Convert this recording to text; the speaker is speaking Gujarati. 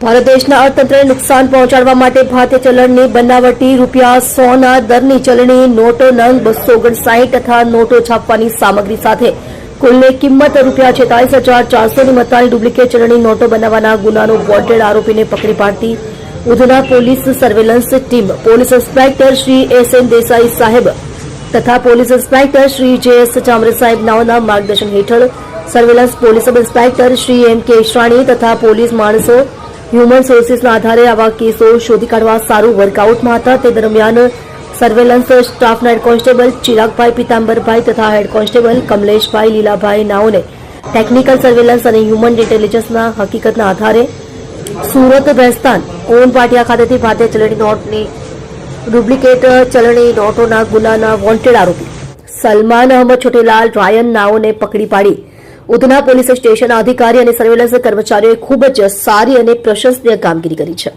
ભારત દેશના અર્થતંત્રને નુકસાન પહોંચાડવા માટે ભારતીય ચલણની બનાવટી રૂપિયા સોના દરની ચલણી, નોટો નંગ, બસો ઓગણસાઠ તથા નોટો છાપવાની સામગ્રી સાથે કુલની કિંમત રૂપિયા છેતાલીસ હજાર ચારસોની મત્તાની ડુપ્લિકેટ ચલણી નોટો બનાવવાના ગુનાનો વોન્ટેડ આરોપીને પકડી પાડતી Udhna police surveillance team. Police inspector Shri S N Desai સાહેબ તથા પોલીસ ઇન્સ્પેક્ટર શ્રી જે એસ ચામરે સાહેબ નાઓના માર્ગદર્શન હેઠળ surveillance police inspector Shri M K Ishrani તથા પોલીસ માણસો હ્યુમન સોર્સિસના આધારે આવા કેસો શોધી કાઢવા સારું વર્કઆઉટમાં હતા. તે દરમિયાન સર્વેલન્સ સ્ટાફના હેડ કોન્સ્ટેબલ ચિરાગભાઈ, પિતાંબરભાઈ તથા હેડ કોન્સ્ટેબલ કમલેશભાઈ, લીલાભાઈ નાઓને ટેકનિકલ સર્વેલન્સ અને હ્યુમન ઇન્ટેલિજન્સના હકીકતના આધારે સુરત ભેસ્તાન ઓન પાટિયા ખાતેથી ભારતીય ચલણી નોટની ડુપ્લિકેટ ચલણી નોટોના ગુનાના વોન્ટેડ આરોપી સલમાન અહમદ છોટેલાલ, રાયન નાઓને પકડી પાડી. ઉધના પોલીસ સ્ટેશનના અધિકારી અને સર્વેલન્સ કર્મચારીઓએ ખૂબ જ સારી અને પ્રશંસનીય કામગીરી કરી છે.